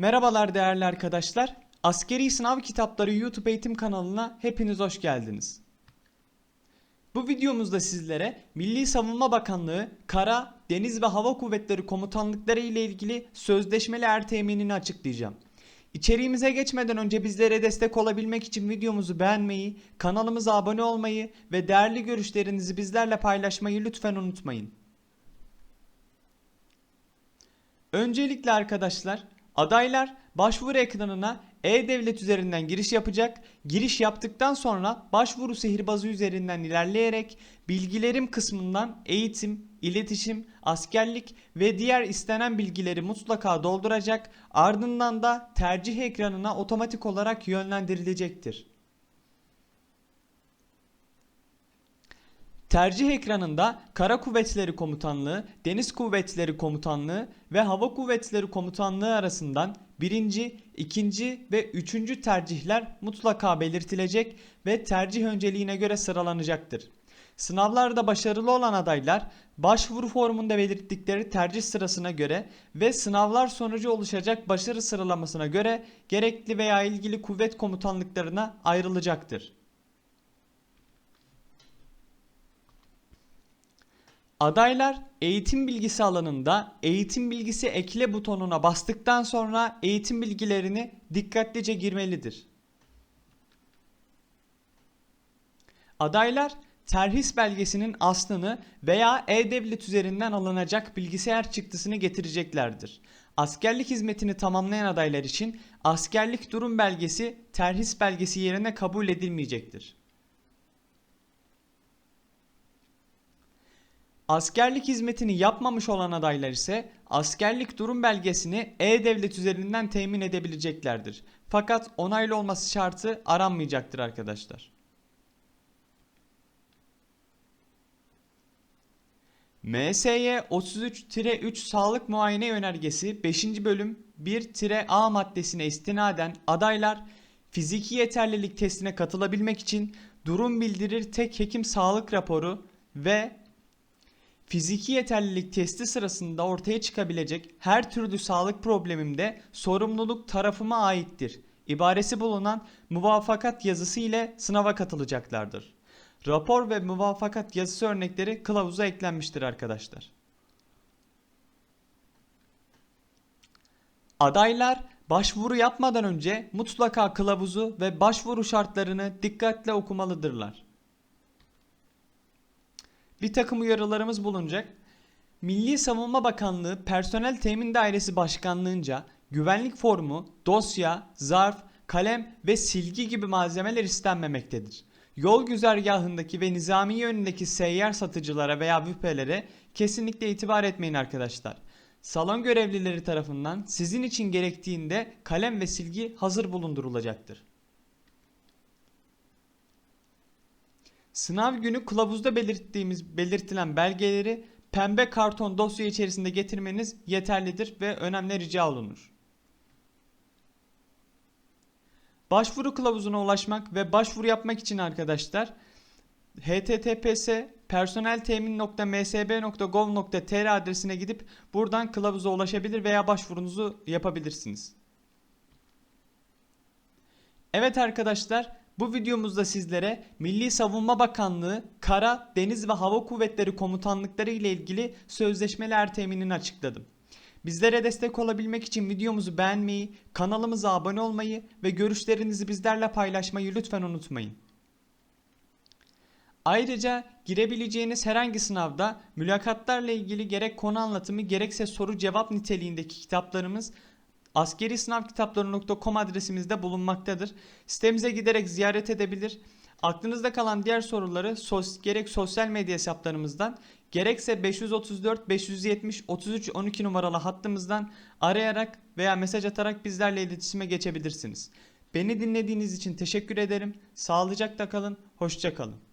Merhabalar değerli arkadaşlar. Askeri Sınav Kitapları YouTube eğitim kanalına hepiniz hoş geldiniz. Bu videomuzda sizlere Milli Savunma Bakanlığı Kara, Deniz ve Hava Kuvvetleri Komutanlıkları ile ilgili sözleşmeli er teminini açıklayacağım. İçeriğimize geçmeden önce bizlere destek olabilmek için videomuzu beğenmeyi, kanalımıza abone olmayı ve değerli görüşlerinizi bizlerle paylaşmayı lütfen unutmayın. Öncelikle arkadaşlar adaylar başvuru ekranına e-devlet üzerinden giriş yapacak. Giriş yaptıktan sonra başvuru sihirbazı üzerinden ilerleyerek bilgilerim kısmından eğitim, iletişim, askerlik ve diğer istenen bilgileri mutlaka dolduracak. Ardından da tercih ekranına otomatik olarak yönlendirilecektir. Tercih ekranında Kara Kuvvetleri Komutanlığı, Deniz Kuvvetleri Komutanlığı ve Hava Kuvvetleri Komutanlığı arasından birinci, ikinci ve üçüncü tercihler mutlaka belirtilecek ve tercih önceliğine göre sıralanacaktır. Sınavlarda başarılı olan adaylar başvuru formunda belirttikleri tercih sırasına göre ve sınavlar sonucu oluşacak başarı sıralamasına göre gerekli veya ilgili kuvvet komutanlıklarına ayrılacaktır. Adaylar eğitim bilgisi alanında eğitim bilgisi ekle butonuna bastıktan sonra eğitim bilgilerini dikkatlice girmelidir. Adaylar terhis belgesinin aslını veya e-devlet üzerinden alınacak bilgisayar çıktısını getireceklerdir. Askerlik hizmetini tamamlayan adaylar için askerlik durum belgesi terhis belgesi yerine kabul edilmeyecektir. Askerlik hizmetini yapmamış olan adaylar ise askerlik durum belgesini e-devlet üzerinden temin edebileceklerdir. Fakat onaylı olması şartı aranmayacaktır arkadaşlar. MSY 33-3 Sağlık Muayene Önergesi 5. bölüm 1-A maddesine istinaden adaylar fiziki yeterlilik testine katılabilmek için durum bildirir tek hekim sağlık raporu ve Fiziki yeterlilik testi sırasında ortaya çıkabilecek her türlü sağlık problemimde sorumluluk tarafıma aittir. İbaresi bulunan muvafakat yazısı ile sınava katılacaklardır. Rapor ve muvafakat yazısı örnekleri kılavuza eklenmiştir arkadaşlar. Adaylar başvuru yapmadan önce mutlaka kılavuzu ve başvuru şartlarını dikkatle okumalıdırlar bir takım uyarılarımız bulunacak. Milli Savunma Bakanlığı Personel Temin Dairesi Başkanlığınca güvenlik formu, dosya, zarf, kalem ve silgi gibi malzemeler istenmemektedir. Yol güzergahındaki ve nizami yönündeki seyyar satıcılara veya büfelere kesinlikle itibar etmeyin arkadaşlar. Salon görevlileri tarafından sizin için gerektiğinde kalem ve silgi hazır bulundurulacaktır. Sınav günü kılavuzda belirttiğimiz belirtilen belgeleri pembe karton dosya içerisinde getirmeniz yeterlidir ve önemli rica olunur. Başvuru kılavuzuna ulaşmak ve başvuru yapmak için arkadaşlar https personeltemin.msb.gov.tr adresine gidip buradan kılavuza ulaşabilir veya başvurunuzu yapabilirsiniz. Evet arkadaşlar bu videomuzda sizlere Milli Savunma Bakanlığı Kara, Deniz ve Hava Kuvvetleri Komutanlıkları ile ilgili sözleşmeli er teminini açıkladım. Bizlere destek olabilmek için videomuzu beğenmeyi, kanalımıza abone olmayı ve görüşlerinizi bizlerle paylaşmayı lütfen unutmayın. Ayrıca girebileceğiniz herhangi sınavda mülakatlarla ilgili gerek konu anlatımı gerekse soru cevap niteliğindeki kitaplarımız askeri sınav kitapları.com adresimizde bulunmaktadır. Sitemize giderek ziyaret edebilir. Aklınızda kalan diğer soruları sos, gerek sosyal medya hesaplarımızdan gerekse 534 570 33 12 numaralı hattımızdan arayarak veya mesaj atarak bizlerle iletişime geçebilirsiniz. Beni dinlediğiniz için teşekkür ederim. Sağlıcakla kalın, hoşça kalın.